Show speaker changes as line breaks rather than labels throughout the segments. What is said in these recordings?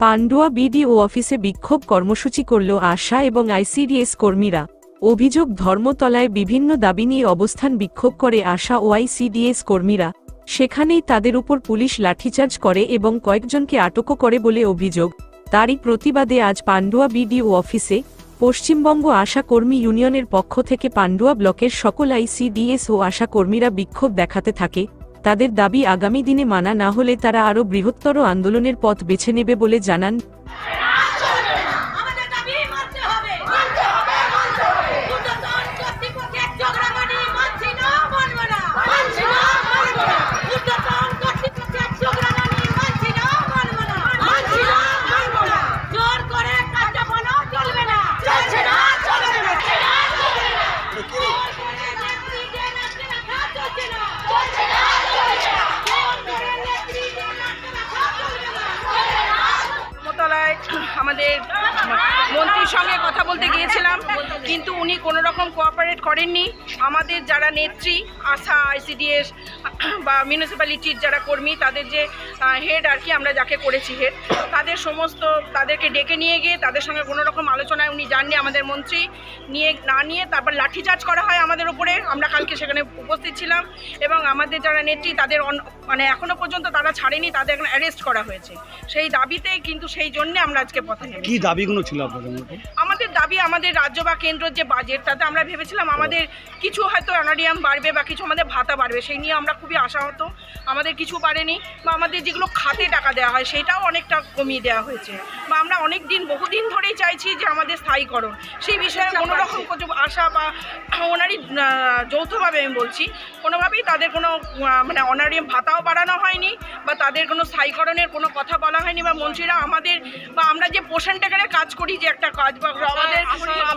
Pandua BDO অফিসে বিক্ষোভ কর্মসূচি করল আশা এবং আইসিডিএস কর্মীরা। অভিযোগ, ধর্মতলায় বিভিন্ন দাবি নিয়ে অবস্থান বিক্ষোভ করে আশা ও আইসিডিএস কর্মীরা। সেখানেই তাদের উপর পুলিশ লাঠিচার্জ করে এবং কয়েকজনকে আটকও করে বলে অভিযোগ। তারই প্রতিবাদে আজ পান্ডুয়া বিডিও অফিসে পশ্চিমবঙ্গ আশা কর্মী ইউনিয়নের পক্ষ থেকে পান্ডুয়া ব্লকের সকল আইসিডিএস ও আশা কর্মীরা বিক্ষোভ দেখাতে থাকে। তাদের দাবি আগামী দিনে মানা না হলে তারা আরও বৃহত্তর আন্দোলনের পথ বেছে নেবে বলে জানান।
আমাদের
মন্ত্রীর সঙ্গে কথা বলতে গিয়েছিলাম, কিন্তু উনি কোনো রকম কোঅপারেট করেননি। আমাদের যারা নেত্রী, আশা আইসিডিএস বা মিউনিসিপ্যালিটির যারা কর্মী, তাদের যে হেড আর কি আমরা যাকে করেছি হেড তাদের সমস্ত তাদেরকে ডেকে নিয়ে গিয়ে তাদের সঙ্গে কোনো রকম আলোচনায় উনি যাননি আমাদের মন্ত্রী। নিয়ে, না নিয়ে তারপর লাঠিচার্জ করা হয় আমাদের উপরে। আমরা কালকে সেখানে উপস্থিত ছিলাম এবং আমাদের যারা নেত্রী, তাদের মানে এখনও পর্যন্ত তারা ছাড়েনি, তাদের এখন অ্যারেস্ট করা হয়েছে। সেই দাবিতেই কিন্তু সেই জন্যে আমরা আজকে পথে
কি দাবিগুলো ছিল আপনাদের? মধ্যে
আমাদের দাবি আমাদের রাজ্য বা কেন্দ্রের যে বাজেট তাতে আমরা ভেবেছিলাম আমাদের কিছু হয়তো অনারিয়াম বাড়বে বা কিছু আমাদের ভাতা বাড়বে সেই নিয়ে আমরা খুবই আশাহত। আমাদের কিছু বাড়েনি বা আমাদের যেগুলো খাতে টাকা দেওয়া হয় সেটাও অনেকটা কমিয়ে দেওয়া হয়েছে। বা আমরা অনেক দিন বহুদিন ধরেই চাইছি যে আমাদের স্থায়ীকরণ। সেই বিষয়ে কোনো রকম কিছু আশা বা ওনারই যৌথভাবে আমি বলছি কোনোভাবেই তাদের কোনো মানে অনারিয়াম ভাতাও বাড়ানো হয়নি। বা তাদের কোনো স্থায়ীকরণের কোনো কথা বলা হয়নি বা মন্ত্রীরা আমাদের বা আমরা যে পোষণ টাকারে কাজ করি যে একটা কাজ বা আমাদের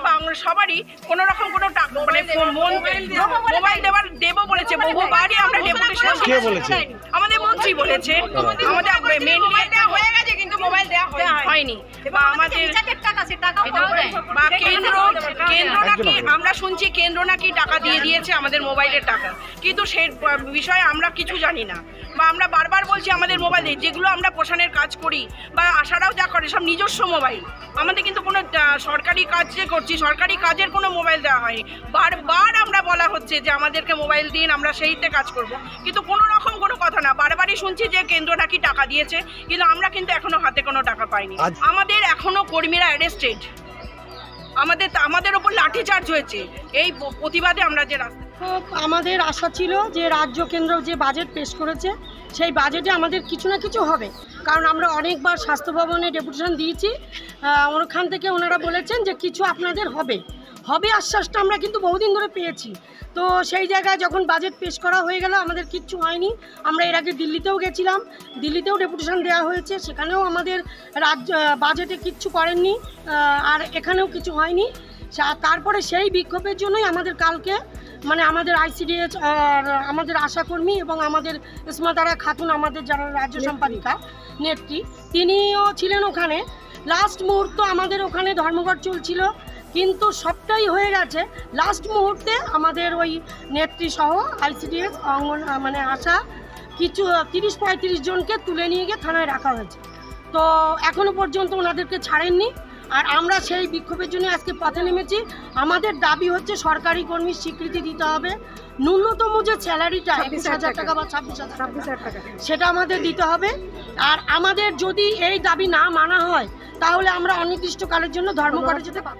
বা আমরা সবারই কোনো রকম কোনো টাকা মানে মোবাইল দেওয়ার দেবো বলেছে বহুবারই আমরা ডেপুটেশন আমাদের মন্ত্রী বলেছে। আমাদের মেনলি হয়ে মোবাইল দেওয়া হয়নি। বা আমাদের বা কেন্দ্র কেন্দ্র নাকি আমরা শুনছি কেন্দ্র নাকি টাকা দিয়ে দিয়েছে আমাদের মোবাইলের টাকা। কিন্তু সে বিষয়ে আমরা কিছু জানি না। বা আমরা বারবার বলছি আমাদের মোবাইল যেগুলো আমরা পোষণের কাজ করি বা আশারাও যা করে সব নিজস্ব মোবাইল। আমাদের কিন্তু কোনো সরকারি কাজ যে করছি সরকারি কাজের কোনো মোবাইল দেওয়া হয়নি। বারবার আমরা বলা হচ্ছে যে আমাদেরকে মোবাইল দিন আমরা সেইতে কাজ করব। কিন্তু কোনো রকম কোনো কথা না। বারবারই শুনছি যে কেন্দ্র নাকি টাকা দিয়েছে। কিন্তু আমরা কিন্তু এখনও হাতে কোনো টাকা পাইনি আমাদের এখনও কর্মীরা অ্যারেস্টেড আমাদের আমাদের ওপর লাঠিচার্জ হয়েছে। এই প্রতিবাদে আমরা যে রাস্তা
আমাদের আশা ছিল যে রাজ্য কেন্দ্র যে বাজেট পেশ করেছে সেই বাজেটে আমাদের কিছু না কিছু হবে। কারণ আমরা অনেকবার স্বাস্থ্য ভবনে ডেপুটেশন দিয়েছি। ওখান থেকে ওনারা বলেছেন যে কিছু আপনাদের হবে। হবে আশ্বাসটা আমরা কিন্তু বহুদিন ধরে পেয়েছি। তো সেই জায়গায় যখন বাজেট পেশ করা হয়ে গেল আমাদের কিচ্ছু হয়নি। আমরা এর আগে দিল্লিতেও গেছিলাম। দিল্লিতেও ডেপুটেশন দেওয়া হয়েছে। সেখানেও আমাদের রাজ্য বাজেটে কিচ্ছু করেননি। আর এখানেও কিছু হয়নি। তারপরে সেই বিক্ষোভের জন্যই আমাদের কালকে মানে আমাদের আইসিডিএস আর আমাদের আশাকর্মী এবং আমাদের ইসমাতারা খাতুন আমাদের যারা রাজ্য সম্পাদিকা নেত্রী তিনিও ছিলেন ওখানে। লাস্ট মুহূর্ত আমাদের ওখানে ধর্মঘট চলছিল। কিন্তু সবটাই হয়ে গেছে। লাস্ট মুহূর্তে আমাদের ওই নেত্রী সহ আইসিডিএস অঙ্গন মানে আশা কিছু তিরিশ পঁয়ত্রিশ জনকে তুলে নিয়ে গিয়ে থানায় রাখা হয়েছে। তো এখনও পর্যন্ত ওনাদেরকে ছাড়েননি। আর আমরা সেই বিক্ষোভের জন্য আজকে পথে নেমেছি। আমাদের দাবি হচ্ছে সরকারি কর্মীর স্বীকৃতি দিতে হবে। ন্যূনতম যে স্যালারিটা একুশ হাজার টাকা। বা ছাব্বিশ হাজার টাকা সেটা আমাদের দিতে হবে। আর আমাদের যদি এই দাবি না মানা হয় তাহলে আমরা অনির্দিষ্টকালের জন্য ধর্মঘটে যেতে পারব